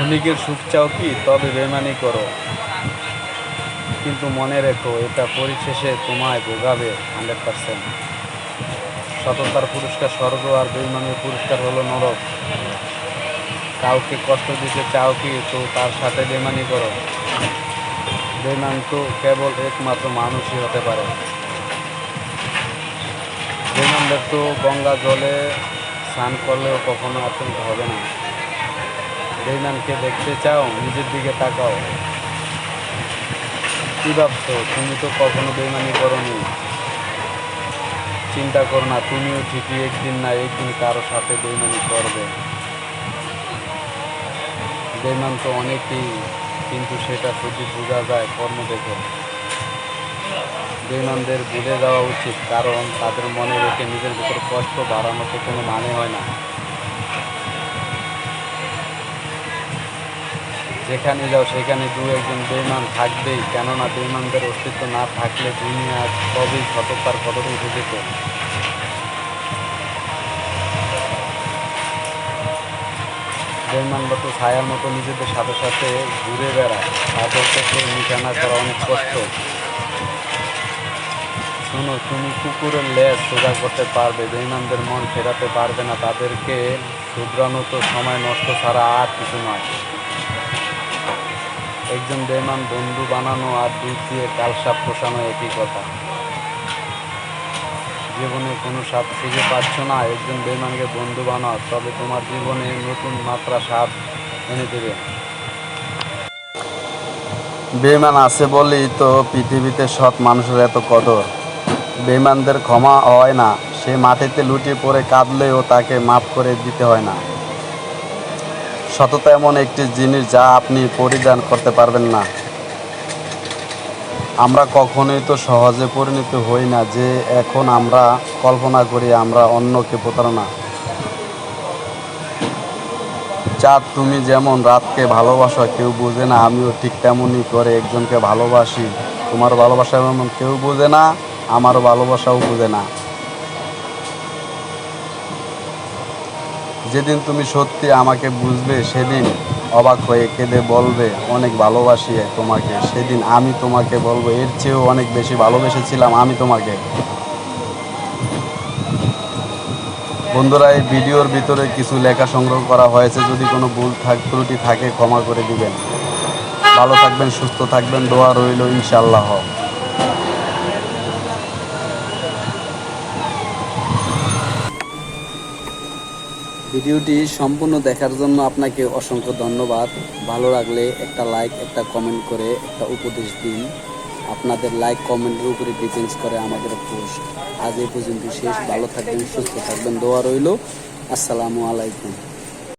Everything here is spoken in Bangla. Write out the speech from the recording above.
ক্ষণিকের সুখ চাও কি? তবে বেমানি করো। কিন্তু মনে রেখো, এটা পরিশেষে তোমায় ভোগাবে হান্ড্রেড পার্সেন্ট। সততার পুরস্কার, স্বর্গ আর বেইমানের পুরস্কার হলো নরক। কাউকে কষ্ট দিতে চাও কি? তো তার সাথে বেমানি করো। বেমান তো কেবল একমাত্র মানুষই হতে পারে। বেমানদের তো গঙ্গা জলে স্নান করলেও কখনো আতঙ্ক হবে না। বেইমানকে দেখতে চাও? নিজের দিকে তাকাও। কি ভাবছ? তুমি তো কখনো বেইমানি করনি। চিন্তা করো না, তুমিও ঠিকই একদিন না একদিন কারও সাথে বেইমানি করবে। বেইমান তো অনেকেই, কিন্তু সেটা শুধু বোঝা যায় কর্ম দেখে বেইমানদের ভুলে যাওয়া উচিত, কারণ তাদের মনে রেখে নিজের ভিতর কষ্ট বাড়ানোতে কোনো মানে হয় না। যেখানে যাও, সেখানে দু একজন বেইমান থাকবেই। কেননা বেইমানদের অস্তিত্ব না থাকলে দুনিয়া তবেই সততার কদর উঠে যেত বেইমানরা তো ছায়ার মতো নিজেদের সাথে সাথে ঘুরে বেড়ায়। তাদেরকে নিশানা করা অনেক কষ্ট। শোনো, তুমি কুকুরের লেজ সোজা করতে পারবে বেইমানদের মন ফেরাতে পারবে না। তাদেরকে শুধরানো তো সময় নষ্ট ছাড়া আর কিছু নয়। একজন বেমান বন্ধু বানানো আর দুধ দিয়ে কাল সাপ পোষানো একই কথা। জীবনে কোনো স্বাদ খুঁজে পাচ্ছ না, একজন বেমানকে বন্ধু বানাও, তবে তোমার জীবনে নতুন মাত্রা স্বাদ এনে দেবে। বেমান আছে বলেই তো পৃথিবীতে সৎ মানুষের এত কদর। বেমানদের ক্ষমা হয় না, সে মাটিতে লুটিয়ে পড়ে কাঁদলেও তাকে মাফ করে দিতে হয় না। সততা এমন একটি জিনিস যা আপনি পরিধান করতে পারবেন না। আমরা কখনোই তো সহজে পরিণত হই না যে এখন আমরা কল্পনা করি আমরা অন্যকে প্রতারণা। চাঁদ তুমি যেমন রাতকে ভালোবাসো, কেউ বোঝে না, আমিও ঠিক তেমনই করে একজনকে ভালোবাসি। তোমার ভালোবাসা এমন কেউ বোঝে না আমার ভালোবাসাও বোঝে না। যেদিন তুমি সত্যি আমাকে বুঝবে, সেদিন অবাক হয়ে কেঁদে বলবে, অনেক ভালোবাসি তোমাকে। সেদিন আমি তোমাকে বলব, এর চেয়েও অনেক বেশি ভালোবেসেছিলাম আমি তোমাকে। বন্ধুরা, এই ভিডিওর ভিতরে কিছু লেখা সংগ্রহ করা হয়েছে। যদি কোনো ভুল থাক, ত্রুটি থাকে, ক্ষমা করে দিবেন। ভালো থাকবেন, সুস্থ থাকবেন। দোয়া রইল ইনশাল্লাহ ভিডিওটি সম্পূর্ণ দেখার জন্য আপনাকে অসংখ্য ধন্যবাদ। ভালো লাগলে একটা লাইক, একটা কমেন্ট করে একটা উপদেশ দিন। আপনাদের লাইক কমেন্টের উপরে ডিপেন্ডস করে আমাদের পোস্ট। আজ এই পর্যন্ত শেষ। ভালো থাকবেন, সুস্থ থাকবেন। দোয়া রইল। আসসালামু আলাইকুম।